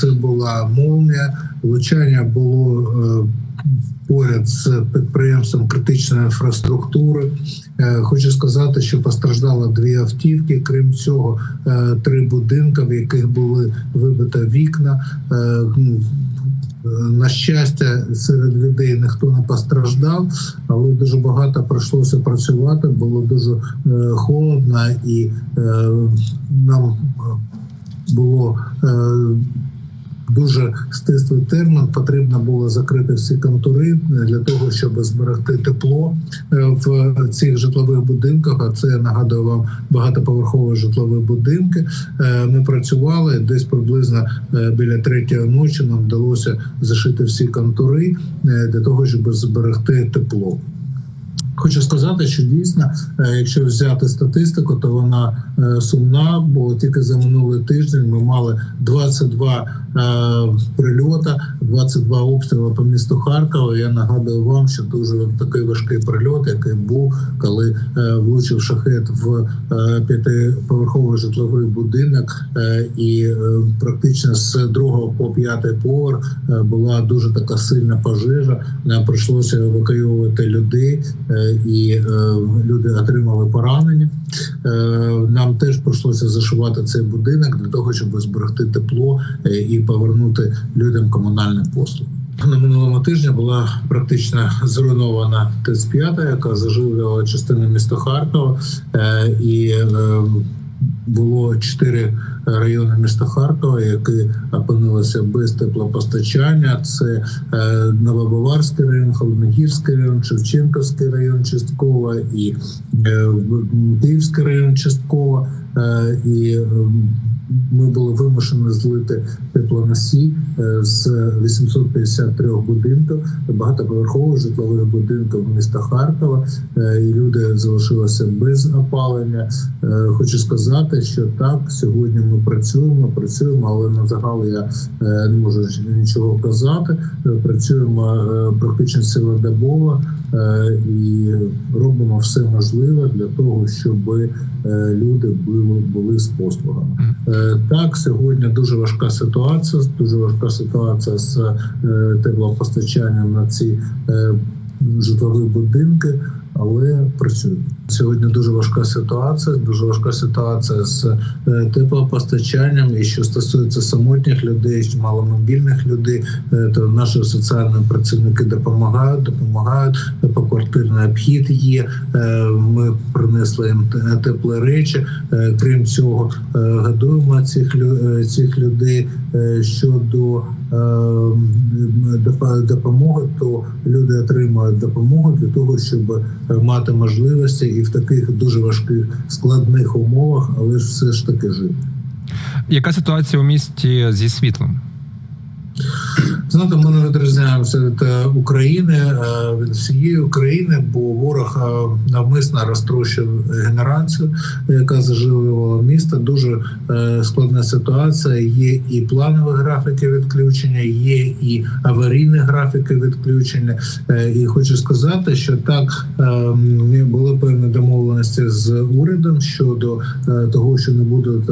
це була молнія. Влучання було е, поряд з підприємством критичної інфраструктури. Е, Хочу сказати, що постраждало дві автівки. Крім цього, е, три будинки, в яких були вибито вікна. Е, На щастя, серед людей ніхто не постраждав, але дуже багато прийшлося працювати. Було дуже холодно, і нам було дуже стислий термін. Потрібно було закрити всі контури для того, щоб зберегти тепло е, в цих житлових будинках. А це нагадую вам багатоповерхові житлові будинки. Е, Ми працювали десь приблизно е, біля третьої ночі. Нам вдалося зашити всі контури е, для того, щоб зберегти тепло. Хочу сказати, що дійсно, е, якщо взяти статистику, то вона е, сумна, бо тільки за минулий тиждень ми мали 22 е, прильота, 22 обстріли по місту Харкова. Я нагадую вам, що дуже такий важкий прильот, який був, коли е, влучив шахет в е, п'ятиповерховий житловий будинок, е, і е, практично з другого по п'ятий поверх е, була дуже така сильна пожежа. Нам прийшлося евакуювати людей. е, і е, люди отримали поранення. Е, Нам теж прийшлося зашивати цей будинок для того, щоб зберегти тепло е, і повернути людям комунальні послуги. На минулому тижні була практично зруйнована ТЕЦ-5, яка заживлювала частину міста Харкова, Е, і е, було чотири райони міста Харкова, які опинилися без теплопостачання. Це е, Новобаварський район, Холодногірський район, Шевченківський район частково і Київський район частково. І е, ми були вимушені злити теплоносій е, з 853 будинків, багатоповерхових житлових будинків міста Харкова, Е, і люди залишилися без опалення. Е, Хочу сказати, що так сьогодні ми працюємо, працюємо, але на загал я не можу нічого казати. Працюємо практично цілодобово і робимо все можливе для того, щоб е, люди були, були з послугами. Е, Так, сьогодні дуже важка ситуація. Дуже важка ситуація з е, теплопостачанням на ці е, житлові будинки, але працюємо. Сьогодні дуже важка ситуація. Дуже важка ситуація з е, теплопостачанням. І що стосується самотніх людей, маломобільних людей, е, то наші соціальні працівники допомагають, допомагають. Поквартирний обхід є. Е, Ми принесли їм теплі речі. Крім цього, годуємо цих цих людей щодо допомоги, то люди отримують допомогу для того, щоб мати можливості і в таких дуже важких складних умовах, але ж все ж таки жити. Яка ситуація у місті зі світлом? Знаєте, ми не відрізняємося від е, України е, від всієї України, бо ворог е, навмисно розтрощив генерацію, яка заживлювала місто. Дуже складна ситуація. Є і планові графіки відключення, є і аварійні графіки відключення. І хочу сказати, що так були певні домовленості з урядом щодо того, що не будуть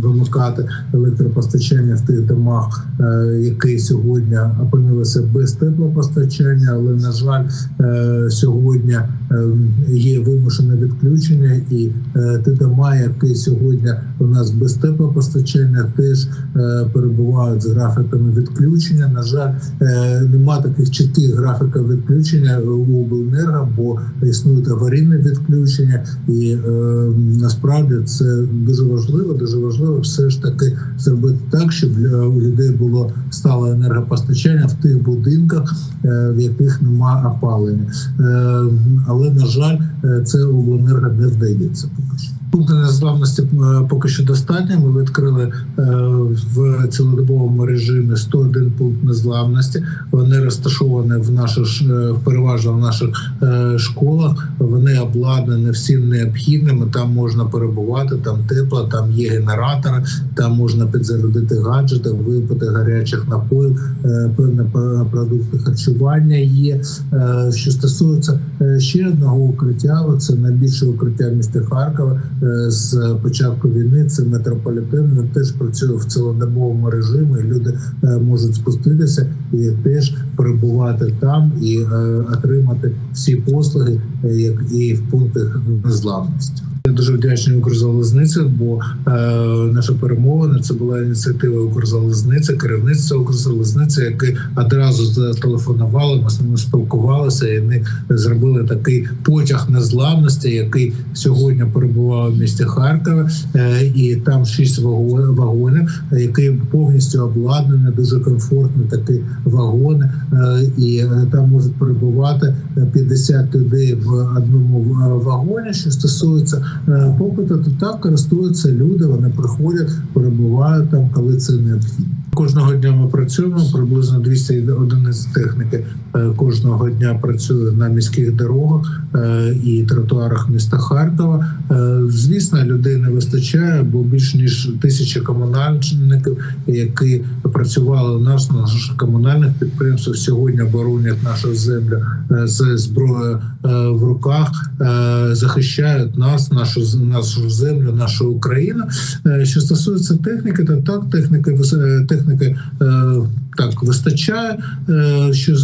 вимикати електропостачання в тих домах, які сьогодні опинилися без теплопостачання, але на жаль, е, сьогодні е, є вимушене відключення, і е, ті дома, які сьогодні у нас без теплопостачання, теж перебувають з графіками відключення. На жаль, нема таких чітких графіків відключення у обленерго, бо існують аварійне відключення, і насправді це дуже важливо. Дуже важливо все ж таки зробити так, щоб у людей було стале енергопостачання в тих будинках, е, в яких нема опалення. Е, Але на жаль, е, це обленерго не вдається поки що. Пункти незламності е, поки що достатньо. Ми відкрили е, в цілодобовому режимі 101 пункт незламності. Вони розташовані в наших е, переважно в наших школах. Вони обладнані всім необхідним. Там можна перебувати, там тепло, там є генератори, там можна підзарядити гаджети, випити гарячих напоїв, певні продукти харчування є. Що стосується ще одного укриття, це найбільше укриття в місті Харкова. Е, з початку війни. Це метрополітен. Теж працює в цілодобовому режимі. Люди е, можуть спуститися і теж перебувати там і е, отримати всі послуги, як і в пунктах незламності. Дуже вдячний Укрзалізниці, бо е, наша перемовина це була ініціатива Укрзалізниці, керівництва Укрзалізниці, які одразу зателефонували, ми з ними спілкувалися, і вони зробили такий потяг незламності, який сьогодні перебував в місті Харкові, е, і там шість ваго- вагонів, які повністю обладнані, дуже комфортні такі вагони, е, і е, там можуть перебувати е, 50 людей в одному е, вагоні. Що стосується попиту, то так користуються люди. Вони приходять, перебувають там, коли це необхідно. Кожного дня ми працюємо приблизно 200 одиниць техніки. Е, Кожного дня працює на міських дорогах е, і тротуарах міста Харкова. Е, Звісно, людей не вистачає, бо більш ніж тисяча комунальників, які працювали у нас на комунальних підприємствах, сьогодні оборонять нашу землю з зброєю в руках, захищають нас, нашу нашу землю, нашу Україну. Що стосується техніки, то так техніки техніки так вистачає. Що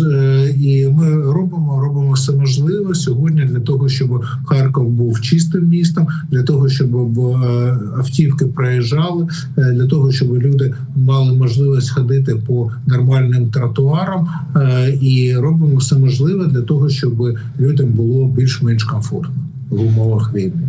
і ми робимо, робимо все можливе сьогодні для того, щоб Харків був чистим містом, для того, щоб е, автівки проїжджали, е, для того, щоб люди мали можливість ходити по нормальним тротуарам, е, і робимо все можливе для того, щоб людям було більш-менш комфортно в умовах війни.